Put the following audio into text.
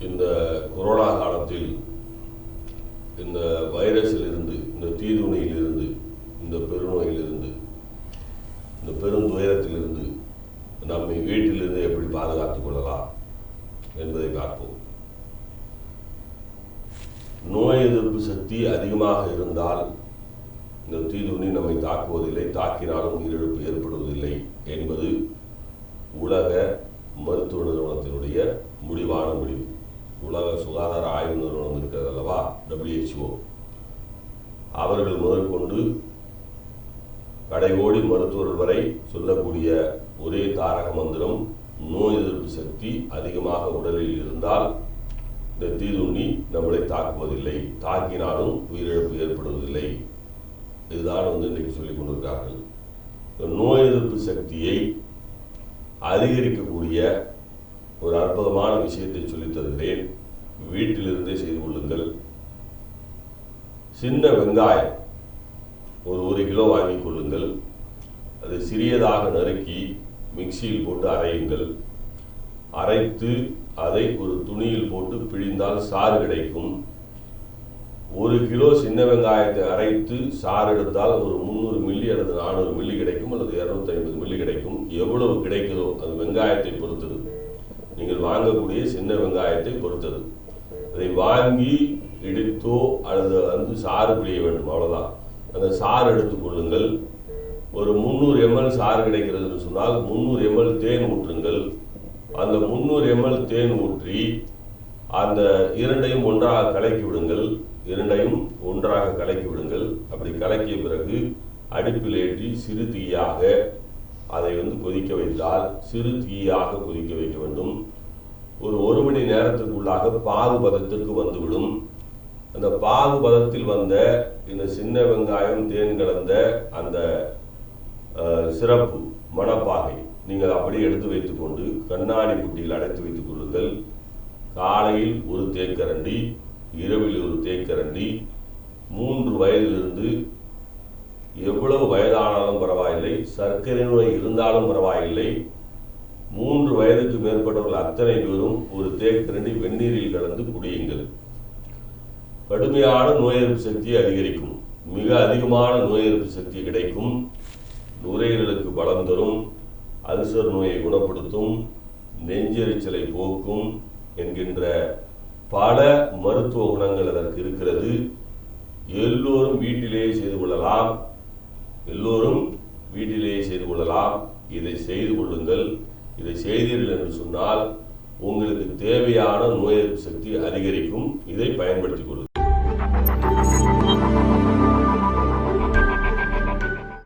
இந்த கொரோனா காலத்தில் இந்த வைரஸில் இருந்து இந்த தீதுணையிலிருந்து இந்த பெருநோயிலிருந்து இந்த பெருந்துயரத்திலிருந்து நம்மை வீட்டிலிருந்து எப்படி பாதுகாத்துக் கொள்ளலாம் என்பதை பார்ப்போம். நோய் எதிர்ப்பு சக்தி அதிகமாக இருந்தால் இந்த தீதுணி நம்மை தாக்குவதில்லை தாக்கினாலும் உயிரிழப்பு ஏற்படுவதில்லை என்பது உலக மருத்துவ நிறுவனத்தினுடைய முடிவான முடிவு. உலக சுகாதார ஆய்வு நிறுவனம் இருக்கிறது அல்லவா? டபிள்யூஹெச்ஓ அவர்கள் முதற்கொண்டு கடைகோடி மருத்துவர்கள் வரை சொல்லக்கூடிய ஒரே தாரக மந்திரம் நோய் எதிர்ப்பு சக்தி அதிகமாக உடலில் இருந்தால் இந்த தீதுண்ணி நம்மளை தாக்குவதில்லை. தாக்கினாலும் உயிரிழப்பு ஏற்படுவதில்லை. இதுதான் வந்து இன்றைக்கு சொல்லிக் கொண்டிருக்கிறார்கள். இந்த நோய் எதிர்ப்பு சக்தியை அதிகரிக்கக்கூடிய ஒரு அற்புதமான விஷயத்தை சொல்லித் தருகிறேன் வீட்டிலிருந்தே செய்து கொள்ளுங்கள். சின்ன வெங்காயம் ஒரு ஒரு கிலோ வாங்கிக் கொள்ளுங்கள். அதை சிறியதாக நறுக்கி மிக்சியில் போட்டு அரையுங்கள். அரைத்து அதை ஒரு துணியில் போட்டு பிழிந்தால் சாறு கிடைக்கும். ஒரு கிலோ சின்ன வெங்காயத்தை அரைத்து சாறு எடுத்தால் ஒரு முந்நூறு மில்லி அல்லது நானூறு மில்லி கிடைக்கும் அல்லது இரநூத்தி ஐம்பது மில்லி கிடைக்கும். எவ்வளவு கிடைக்குதோ அது வெங்காயத்தை பொறுத்தது. நீங்கள் வாங்கக்கூடிய சின்ன வெங்காயத்தை பொறுத்தது. அதை வாங்கி இடித்தோ அல்லது வந்து சாறு பிழிய வேண்டும் அவ்வளோதான் அந்த சாறு எடுத்துக்கொள்ளுங்கள் ஒரு முந்நூறு எம்எல் சாறு கிடைக்கிறதுன்னு சொன்னால் முந்நூறு எம்எல் தேன் ஊற்றுங்கள். அந்த முந்நூறு எம்எல் தேன் ஊற்றி அந்த இரண்டையும் ஒன்றாக கலக்கி விடுங்கள். இரண்டையும் ஒன்றாக கலக்கி விடுங்கள். அப்படி கலக்கிய பிறகு அடுப்பில் ஏற்றி சிறு தீயாக அதை வந்து கொதிக்க வைத்தால் சிறு தீயாக கொதிக்க வைக்க வேண்டும். மணி நேரத்துக்குள்ளாக பாகுபதத்திற்கு வந்துவிடும். அந்த பாகுபதத்தில் வந்த இந்த சின்ன வெங்காயம் தேன் கலந்த அந்த சிறப்பு மணப்பாகை நீங்கள் அப்படியே எடுத்து வைத்துக்கொண்டு கண்ணாடி புட்டியில் அடைத்து வைத்துக் கொள்ளுங்கள். காலையில் ஒரு தேக்கரண்டி இரவில் ஒரு தேக்கரண்டி மூன்று வயதிலிருந்து எவ்வளவு வயதானாலும் பரவாயில்லை சர்க்கரை நோய் இருந்தாலும் பரவாயில்லை மூன்று வயதுக்கு மேற்பட்டவர்கள் அத்தனை பேரும் ஒரு தேக்கரண்டி வெந்நீரில் கலந்து குடியுங்கள். கடுமையான நோய் எதிர்ப்பு சக்தியை அதிகரிக்கும். மிக அதிகமான நோய் எதிர்ப்பு சக்தி கிடைக்கும். நுரையீரலுக்கு பலம் தரும். அல்சர் நோயை குணப்படுத்தும். நெஞ்செரிச்சலை போக்கும் என்கின்ற பல மருத்துவ குணங்கள் அதற்கு இருக்கிறது. எல்லோரும் வீட்டிலேயே செய்து கொள்ளலாம். எல்லோரும் வீட்டிலேயே செய்து கொள்ளலாம். இதை செய்து கொள்ளுங்கள். இதை செய்தீர்கள் என்று சொன்னால் உங்களுக்கு தேவையான நோய் எதிர்ப்பு சக்தி அதிகரிக்கும். இதை பயன்படுத்திக் கொள்ளுங்கள்.